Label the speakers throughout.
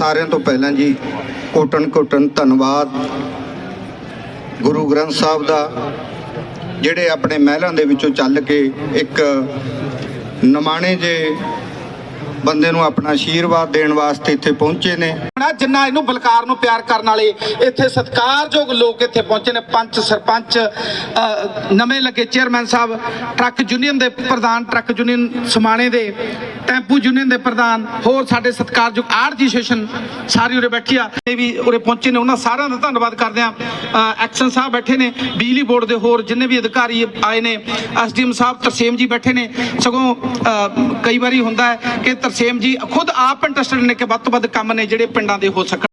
Speaker 1: ਸਾਰਿਆਂ ਤੋਂ ਪਹਿਲਾਂ ਜੀ, ਕੋਟਨ ਕੋਟਨ ਧੰਨਵਾਦ ਗੁਰੂ ਗ੍ਰੰਥ ਸਾਹਿਬ ਦਾ, ਜਿਹੜੇ ਆਪਣੇ ਮਹਿਲਾਂ ਦੇ ਵਿੱਚੋਂ ਚੱਲ ਕੇ ਇੱਕ ਨਮਾਣੇ ਜੇ ਬੰਦੇ ਨੂੰ ਆਪਣਾ ਆਸ਼ੀਰਵਾਦ ਦੇਣ ਵਾਸਤੇ ਇੱਥੇ ਪਹੁੰਚੇ ਨੇ।
Speaker 2: ਜਿੰਨਾ ਇਹਨੂੰ ਬਲਕਾਰ ਨੂੰ ਪਿਆਰ ਕਰਨ ਵਾਲੇ ਇੱਥੇ ਸਤਿਕਾਰਯੋਗ ਲੋਕ ਇੱਥੇ ਪਹੁੰਚੇ ਨੇ। ਪੰਚ ਸਰਪੰਚ ਨਵੇਂ ਲੱਗੇ ਚੇਅਰਮੈਨ ਸਾਹਿਬ, ਟਰੱਕ ਯੂਨੀਅਨ ਦੇ ਪ੍ਰਧਾਨ, ਟਰੱਕ ਯੂਨੀਅਨ ਸਮਾਣੇ ਦੇ, ਟੈਂਪੂ ਯੂਨੀਅਨ ਦੇ ਪ੍ਰਧਾਨ, ਹੋਰ ਸਾਡੇ ਸਤਿਕਾਰਯੋਗ ਆਰਜੀ ਸੈਸ਼ਨ ਸਾਰੀ ਉਰੇ ਬੈਠੀ ਆ। ਇਹ ਵੀ ਉਰੇ ਪਹੁੰਚੇ ਨੇ। ਉਹਨਾਂ ਸਾਰਿਆਂ ਦਾ ਧੰਨਵਾਦ ਕਰਦੇ ਆ। ਐਕਸ਼ਨ ਸਾਹਿਬ ਬੈਠੇ ਨੇ। ਬਿਜਲੀ ਬੋਰਡ ਦੇ ਹੋਰ ਜਿੰਨੇ ਵੀ ਅਧਿਕਾਰੀ ਆਏ ਨੇ, ਐਸਡੀਐਮ ਸਾਹਿਬ, ਤਰਸੇਮ ਜੀ ਬੈਠੇ ਨੇ। ਸਗੋਂ ਕਈ ਵਾਰੀ ਹੁੰਦਾ ਹੈ ਕਿ ਤਰਸੇਮ ਜੀ, ਖੁਦ ਆਪ ਇੰਟਰਸਟਡ ਨੇ ਕਿ ਵੱਧ ਤੋਂ ਵੱਧ ਕੰਮ ਨੇ ਜਿਹੜੇ ਪਿੰਡਾਂ ਦੇ ਹੋ ਸਕਣ।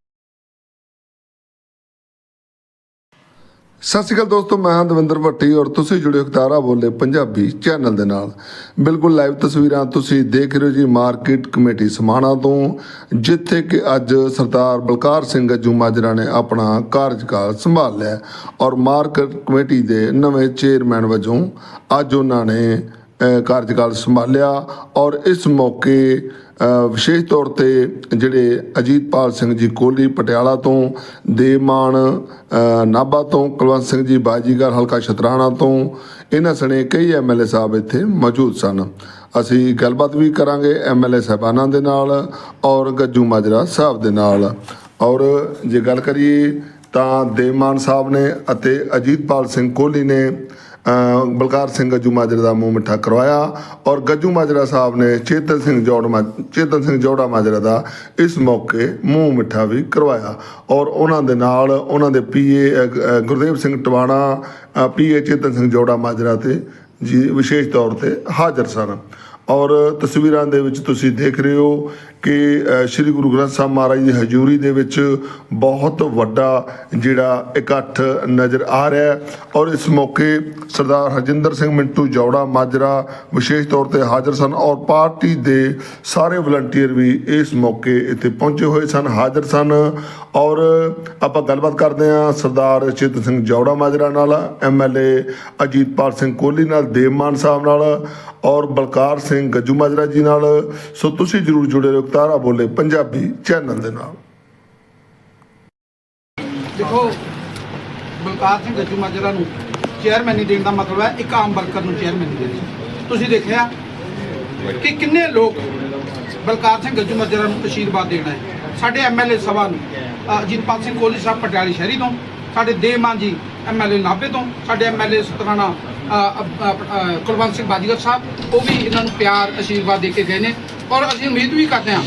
Speaker 3: ਸਤਿ ਸ਼੍ਰੀ ਅਕਾਲ ਦੋਸਤੋ, ਮੈਂ ਹਾਂ ਦਵਿੰਦਰ ਭੱਟੀ ਔਰ ਤੁਸੀਂ ਜੁੜੇ ਹੋ ਬੋਲੇ ਪੰਜਾਬੀ ਚੈਨਲ ਦੇ ਨਾਲ। ਬਿਲਕੁਲ ਲਾਈਵ ਤਸਵੀਰਾਂ ਤੁਸੀਂ ਦੇਖ ਰਹੇ ਹੋ ਜੀ ਮਾਰਕੀਟ ਕਮੇਟੀ ਸਮਾਣਾ ਤੋਂ, ਜਿੱਥੇ ਕਿ ਅੱਜ ਸਰਦਾਰ ਬਲਕਾਰ ਸਿੰਘ ਜੂਮਾਜਰਾ ਨੇ ਆਪਣਾ ਕਾਰਜਕਾਲ ਸੰਭਾਲ ਲਿਆ ਔਰ ਮਾਰਕੀਟ ਕਮੇਟੀ ਦੇ ਨਵੇਂ ਚੇਅਰਮੈਨ ਵਜੋਂ ਅੱਜ ਉਹਨਾਂ ਨੇ ਕਾਰਜਕਾਲ ਸੰਭਾਲਿਆ ਔਰ ਇਸ ਮੌਕੇ ਵਿਸ਼ੇਸ਼ ਤੌਰ ਤੇ ਜਿਹੜੇ ਅਜੀਤਪਾਲ ਸਿੰਘ ਜੀ ਕੋਹਲੀ ਪਟਿਆਲਾ ਤੋਂ ਦੇਮਾਨ ਅ, ਨਾਭਾ ਤੋਂ ਕੁਲਵੰਤ ਸਿੰਘ ਜੀ ਬਾਜੀਗਰ ਹਲਕਾ ਸ਼ਤਰਾਣਾ ਤੋਂ ਇਹਨਾਂ ਸਣੇ ਕਈ ਐਮਐਲਏ ਸਾਹਿਬ ਇੱਥੇ ਮੌਜੂਦ ਸਨ। ਅਸੀਂ ਗੱਲਬਾਤ ਵੀ ਕਰਾਂਗੇ ਐਮਐਲਏ ਸਾਹਿਬਾਨਾਂ ਦੇ ਨਾਲ ਔਰ ਗੱਜੂ ਮਾਜਰਾ ਸਾਹਿਬ ਦੇ ਨਾਲ। ਔਰ ਜੇ ਗੱਲ ਕਰੀਏ ਤਾਂ ਦੇਮਾਨ ਸਾਹਿਬ ਨੇ ਅਤੇ ਅਜੀਤਪਾਲ ਸਿੰਘ ਕੋਹਲੀ ਨੇ ਬਲਕਾਰ ਸਿੰਘ ਗੱਜੂ ਮਾਜਰਾ ਦਾ ਮੂੰਹ ਮਿੱਠਾ ਕਰਵਾਇਆ ਔਰ ਗੱਜੂ ਮਾਜਰਾ ਸਾਹਿਬ ਨੇ ਚੇਤਨ ਸਿੰਘ ਜੋੜ ਮਾ- ਚੇਤਨ ਸਿੰਘ ਜੋੜਾ ਮਾਜਰਾ ਦਾ ਇਸ ਮੌਕੇ ਮੂੰਹ ਮਿੱਠਾ ਵੀ ਕਰਵਾਇਆ ਔਰ ਉਹਨਾਂ ਦੇ ਨਾਲ ਉਹਨਾਂ ਦੇ ਪੀਏ ਗੁਰਦੇਵ ਸਿੰਘ ਟਵਾਣਾ ਪੀਏ ਚੇਤਨ ਸਿੰਘ ਜੋੜਾ ਮਾਜਰਾ ਤੇ ਜੀ ਵਿਸ਼ੇਸ਼ ਤੌਰ ਤੇ ਹਾਜ਼ਰ ਸਨ। ਔਰ ਤਸਵੀਰਾਂ ਦੇ ਵਿੱਚ ਤੁਸੀਂ ਦੇਖ ਰਹੇ ਹੋ ਕਿ ਸ੍ਰੀ ਗੁਰੂ ਗ੍ਰੰਥ ਸਾਹਿਬ ਮਹਾਰਾਜ ਦੀ ਹਜ਼ੂਰੀ ਦੇ ਵਿੱਚ ਬਹੁਤ ਵੱਡਾ ਜਿਹੜਾ ਇਕੱਠ ਨਜ਼ਰ ਆ ਰਿਹਾ ਹੈ। ਔਰ ਇਸ ਮੌਕੇ ਸਰਦਾਰ ਹਰਜਿੰਦਰ ਸਿੰਘ ਮਿੰਟੂ ਜੌੜਾ ਮਾਜਰਾ ਵਿਸ਼ੇਸ਼ ਤੌਰ ਤੇ ਹਾਜ਼ਰ ਸਨ ਔਰ ਪਾਰਟੀ ਦੇ ਸਾਰੇ ਵਲੰਟੀਅਰ ਵੀ ਇਸ ਮੌਕੇ ਇੱਥੇ ਪਹੁੰਚੇ ਹੋਏ ਸਨ, ਹਾਜ਼ਰ ਸਨ। ਔਰ ਆਪਾਂ ਗੱਲਬਾਤ ਕਰਦੇ ਹਾਂ ਸਰਦਾਰ ਚੇਤਨ ਸਿੰਘ ਜੌੜਾ ਮਾਜਰਾ ਨਾਲ ਐਮਐਲਏ ਅਜੀਤਪਾਲ ਸਿੰਘ ਕੋਹਲੀ ਨਾਲ, ਦੇਵਮਾਨ ਸਾਹਿਬ ਨਾਲ ਔਰ ਬਲਕਾਰ ਸਿੰਘ ਗੱਜੂ ਮਾਜਰਾ ਜੀ ਨਾਲ। ਸੋ ਤੁਸੀਂ ਜਰੂਰ ਜੁੜੇ ਰਹੋ ਤਾਰਾ ਬੋਲੇ ਪੰਜਾਬੀ ਚੈਨਲ ਦੇ ਨਾਲ।
Speaker 2: ਦੇਖੋ, ਬਲਕਾਰ ਸਿੰਘ ਗੱਜੂ ਮਾਜਰਾ ਨੂੰ ਚੇਅਰਮੈਨੀ ਦੇਣ ਦਾ ਮਤਲਬ ਹੈ, ਇੱਕ ਆਮ ਵਰਕਰ ਨੂੰ ਚੇਅਰਮੈਨੀ ਦੇਣੀ ਤੁਸੀਂ ਦੇਖਿਆ ਕਿ ਕਿੰਨੇ ਲੋਕ ਬਲਕਾਰ ਸਿੰਘ ਗੱਜੂ ਮਾਜਰਾ ਨੂੰ ਅਸ਼ੀਰਵਾਦ ਦੇਣਾ ਹੈ ਸਾਡੇ ਐਮਐਲਏ ਸਭਾ ਨੂੰ ਅਜੀਤਪਾਲ ਸਿੰਘ ਕੋਹਲੀ ਸਾਹਿਬ ਪਟਿਆਲੇ ਸ਼ਹਿਰੀ ਤੋਂ, ਸਾਡੇ ਦੇਮਾਨ ਜੀ ਐਮਐਲਏ ਨਾਭੇ ਤੋਂ, ਸਾਡੇ ਐਮਐਲਏ ਸਤਰਾਣਾ ਕੁਲਵੰਤ ਸਿੰਘ ਬਾਜੀਗਰ ਸਾਹਿਬ ਉਹ ਵੀ ਇਹਨਾਂ ਨੂੰ ਪਿਆਰ ਅਸ਼ੀਰਵਾਦ ਦੇ ਕੇ ਗਏ ਨੇ। ਔਰ ਅਸੀਂ ਉਮੀਦ ਵੀ ਕਰਦੇ ਹਾਂ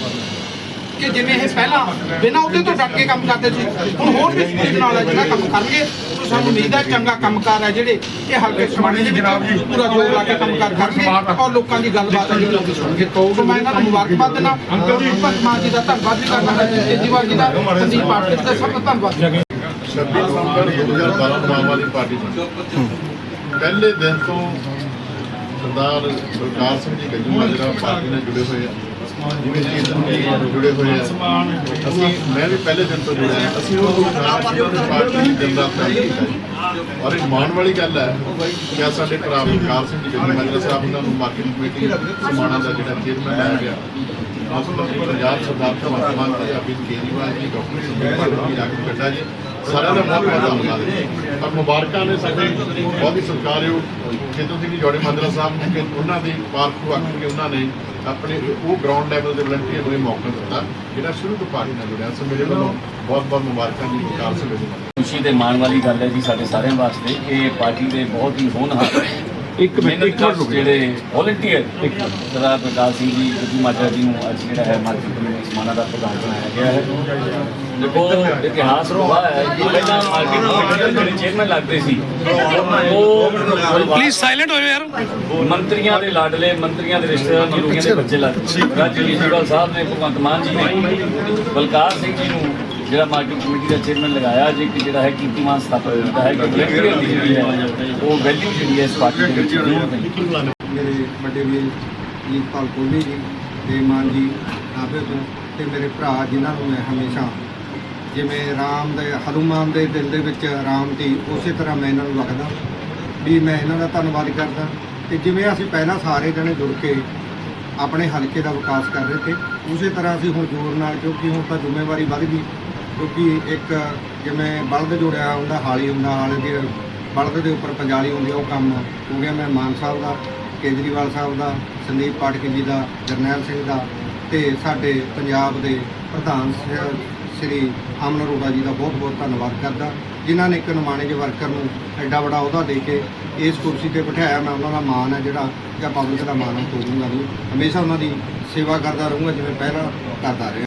Speaker 2: ਕਿ ਜਿਵੇਂ ਇਹ ਪਹਿਲਾਂ ਬਿਨਾਂ ਉਹਦੇ ਤੋਂ ਡਟ ਕੇ ਕੰਮ ਕਰਦੇ ਸੀ ਹੁਣ ਹੋਰ ਵੀ ਸਪੀਡ ਨਾਲ ਹੈ ਜਿਹੜਾ ਕੰਮ ਕਰਨਗੇ ਸੋ ਸਾਨੂੰ ਉਮੀਦ ਹੈ ਚੰਗਾ ਕੰਮਕਾਰ ਹੈ ਜਿਹੜੇ ਇਹ ਹਲਕੇ ਸਮਾਣੇ ਦੇ ਵਿੱਚ ਪੂਰਾ ਜੋਰ ਲਾ ਕੇ ਕੰਮਕਾਰ ਕਰਨਗੇ ਔਰ ਲੋਕਾਂ ਦੀ ਗੱਲਬਾਤ ਹੈ ਜਿਹੜੀ ਵੀ ਸੁਣਨਗੇ। ਸੋ ਮੈਂ ਇਹਨਾਂ ਨੂੰ ਮੁਬਾਰਕਬਾਦ ਦਿੰਦਾ। ਭਗਤ ਮਾਨ ਜੀ ਦਾ ਧੰਨਵਾਦ ਵੀ ਕਰਨਾ ਹੈ। ਕੇਜਰੀਵਾਲ ਜੀ ਦਾ ਸੰਦੀਪ ਪਾਟਿਲ ਦਾ ਸਭ ਦਾ ਧੰਨਵਾਦ।
Speaker 4: 26 ਨਵੰਬਰ 2012 ਨੂੰ ਆਮ ਆਦਮੀ ਪਾਰਟੀ ਦੀ ਪਹਿਲੇ ਦਿਨ ਤੋਂ ਸਰਦਾਰ ਬਲਕਾਰ ਸਿੰਘ ਜੀ ਗੱਜੂ ਮਾਜਰਾ ਪਾਰਟੀ ਨਾਲ ਜੁੜੇ ਹੋਏ ਆ। ਜਿਵੇਂ ਜੀ ਜੁੜੇ ਹੋਏ ਆ। ਅਸੀਂ, ਮੈਂ ਵੀ ਪਹਿਲੇ ਦਿਨ ਤੋਂ ਜੁੜਿਆ ਅਸੀਂ ਉਹ ਪਾਰਟੀ ਦੀ ਦਿਨ ਰਾਤ ਕੀਤਾ ਔਰ ਇਹ ਮਾਣ ਵਾਲੀ ਗੱਲ ਹੈ ਕਿ ਸਾਡੇ ਭਰਾ ਬਲਕਾਰ ਸਿੰਘ ਜੀ ਗੱਜੂ ਮਾਜਰਾ ਸਾਹਿਬ ਉਹਨਾਂ ਨੂੰ ਮਾਰਕੀਟ ਕਮੇਟੀ ਸਮਾਣਾ ਦਾ ਜਿਹੜਾ ਚੇਅਰਮੈਨ ਲਾਇਆ ਗਿਆ। ਰਾਸ਼ਟਰਪਤੀ ਪੰਜਾਬ ਸਰਦਾਰ ਭਗਵੰਤ ਮਾਨ ਜੀ ਅਰਵਿੰਦ ਕੇਜਰੀਵਾਲ ਜੀ, ਡਾਕਟਰ ਸੁਖਬੀਰ ਬਾਦਲ ਜੀ ਰਾਘਵ ਗੱਡਾ ਜੀ ਸਾਰਿਆਂ ਦਾ ਬਹੁਤ ਬਹੁਤ ਧੰਨਵਾਦ। ਪਰ ਮੁਬਾਰਕਾਂ ਨੇ ਸਾਡੇ ਬਹੁਤ ਹੀ ਸਤਿਕਾਰਯੋਗ ਚੇਤਨ ਸਿੰਘ ਜੋੜੇ ਮੰਦਰਾ ਸਾਹਿਬ ਨੂੰ ਕਿ ਉਹਨਾਂ ਦੀ ਪਾਰਖੂ ਨੂੰ ਆਖ ਕੇ ਉਹਨਾਂ ਨੇ ਆਪਣੇ ਉਹ ਗਰਾਊਂਡ ਲੈਵਲ ਦੇ ਵਲੰਟੀਅਰ ਨੂੰ ਇਹ ਮੌਕਾ ਦਿੱਤਾ, ਜਿਹੜਾ ਸ਼ੁਰੂ ਤੋਂ ਪਾਰਟੀ ਨਾਲ ਜੁੜਿਆ। ਸੋ ਮੇਰੇ ਵੱਲੋਂ ਬਹੁਤ ਬਹੁਤ ਮੁਬਾਰਕਾਂ ਜੀ ਵਿਕਾਸ ਸਿੰਘ ਜੀ
Speaker 5: ਖੁਸ਼ੀ ਦੇ ਮਾਣ ਵਾਲੀ ਗੱਲ ਹੈ ਜੀ ਸਾਡੇ ਸਾਰਿਆਂ ਵਾਸਤੇ ਇਹ ਪਾਰਟੀ ਦੇ ਬਹੁਤ ਹੀ ਹੋਣਹਾਰ ਇੱਕ ਮਿੰਟ ਜਿਹੜੇ ਵੋਲੰਟੀਅਰ ਇੱਕ ਸਰਦਾਰ ਪ੍ਰਕਾਸ਼ ਸਿੰਘ ਜੀ ਗੁੱਜੂ ਮਾਜਰਾ ਜੀ ਨੂੰ ਅੱਜ ਜਿਹੜਾ ਹੈ ਮਾਰਕੀਟ ਕਮੇਟੀ ਸਮਾਣਾ ਦਾ ਪ੍ਰਧਾਨ ਬਣਾਇਆ ਗਿਆ ਹੈ। ਦੇਖੋ ਇਤਿਹਾਸ ਰੋਹਾ ਹੈ। ਕਿ ਪਹਿਲਾਂ ਮਾਰਕੀਟ ਦੇ ਜਿਹੜੇ ਚੇਅਰਮੈਨ ਲੱਗਦੇ ਸੀ ਉਹ ਪਲੀਜ਼ ਸਾਇਲੈਂਟ ਹੋ ਜਾਓ ਯਾਰ। ਮੰਤਰੀਆਂ ਦੇ ਲਾਡਲੇ ਮੰਤਰੀਆਂ ਦੇ ਰਿਸ਼ਤੇਦਾਰ ਨਿਰੋਗੀਆਂ ਦੇ ਬੱਚੇ ਲੱਗਦੇ ਸੀ। ਰਾਜ ਕੇਜਰੀਵਾਲ ਸਾਹਿਬ ਨੇ ਭਗਵੰਤ ਮਾਨ ਜੀ ਨੇ ਬਲਕਾਰ ਸਿੰਘ ਜੀ ਨੂੰ ਜਿਹੜਾ ਮਾਰਕੀਟ ਕਮੇਟੀ ਦਾ ਚੇਅਰਮੈਨ ਲਗਾਇਆ ਜੇ ਕਿ ਜਿਹੜਾ ਹੈ ਕੀਰਤੀਮਾਨ ਸਥਾਪਿਤ ਕੀਤਾ ਹੈ ਕਿ ਜਿਹੜੀ ਹੈ ਉਹ ਵੈਲਿਊ ਜਿਹੜੀ ਹੈ ਇਸ ਪਾਰਟੀ ਦੇ ਵਿੱਚ
Speaker 6: ਮੇਰੇ ਵੱਡੇ ਵੀਰ ਜੀਤਪਾਲ ਕੋਹਲੀ ਜੀ ਤੇ ਮਾਨ ਜੀ ਨਾਭੇ ਤੋਂ ਤੇ ਮੇਰੇ ਭਰਾ ਜਿਨ੍ਹਾਂ ਨੂੰ ਮੈਂ ਹਮੇਸ਼ਾ ਜਿਵੇਂ ਰਾਮ ਦੇ ਹਨੂਮਾਨ ਦੇ ਦਿਲ ਦੇ ਵਿੱਚ ਰਾਮ ਦੀ ਉਸੇ ਤਰ੍ਹਾਂ ਮੈਂ ਇਹਨਾਂ ਨੂੰ ਰੱਖਦਾ। ਵੀ ਮੈਂ ਇਹਨਾਂ ਦਾ ਧੰਨਵਾਦ ਕਰਦਾ। ਤੇ ਜਿਵੇਂ ਅਸੀਂ ਪਹਿਲਾਂ ਸਾਰੇ ਜਣੇ ਜੁੜ ਕੇ ਆਪਣੇ ਹਲਕੇ ਦਾ ਵਿਕਾਸ ਕਰ ਰਹੇ ਤੇ ਉਸੇ ਤਰ੍ਹਾਂ ਅਸੀਂ ਹੁਣ ਜ਼ੋਰ ਨਾਲ ਕਿਉਂਕਿ ਹੁਣ ਤਾਂ ਜ਼ਿੰਮੇਵਾਰੀ ਵੱਧ ਗਈ। ਕਿਉਂਕਿ ਇੱਕ ਜਿਵੇਂ ਬਲਦ ਜੋੜਿਆ ਹੁੰਦਾ ਹਾਲੀ ਹੁੰਦਾ ਹਾਲੇ ਦੇ ਬਲਦ ਦੇ ਉੱਪਰ ਪੰਜਾਲੀ ਹੁੰਦੀ ਆ, ਉਹ ਕੰਮ ਹੋ ਗਿਆ। ਮੈਂ ਮਾਨ ਸਾਹਿਬ ਦਾ ਕੇਜਰੀਵਾਲ ਸਾਹਿਬ ਦਾ ਸੰਦੀਪ ਪਾਟਕ ਜੀ ਦਾ ਜਰਨੈਲ ਸਿੰਘ ਦਾ ਤੇ ਸਾਡੇ ਪੰਜਾਬ ਦੇ ਪ੍ਰਧਾਨ ਸ- ਸ਼੍ਰੀ ਅਮਨ ਅਰੋੜਾ ਜੀ ਦਾ ਬਹੁਤ ਬਹੁਤ ਧੰਨਵਾਦ ਕਰਦਾ। ਜਿਨ੍ਹਾਂ ਨੇ ਇੱਕ ਨਮਾਣੇ ਜਿਹੇ ਵਰਕਰ ਨੂੰ ਐਡਾ ਵੱਡਾ ਅਹੁਦਾ ਦੇ ਕੇ ਇਸ ਕੁਰਸੀ ਤੇ ਬਿਠਾਇਆ। ਮੈਂ ਉਹਨਾਂ ਦਾ ਮਾਣ ਹੈ ਜਿਹੜਾ ਜਾਂ ਪਬਲਿਕ ਦਾ ਮਾਣ ਹੈ ਤੋੜੂੰਗਾ ਨਹੀਂ ਹਮੇਸ਼ਾ ਉਹਨਾਂ ਦੀ ਸੇਵਾ ਕਰਦਾ ਰਹੂੰਗਾ ਜਿਵੇਂ ਪਹਿਲਾਂ ਕਰਦਾ ਰਿਹਾ।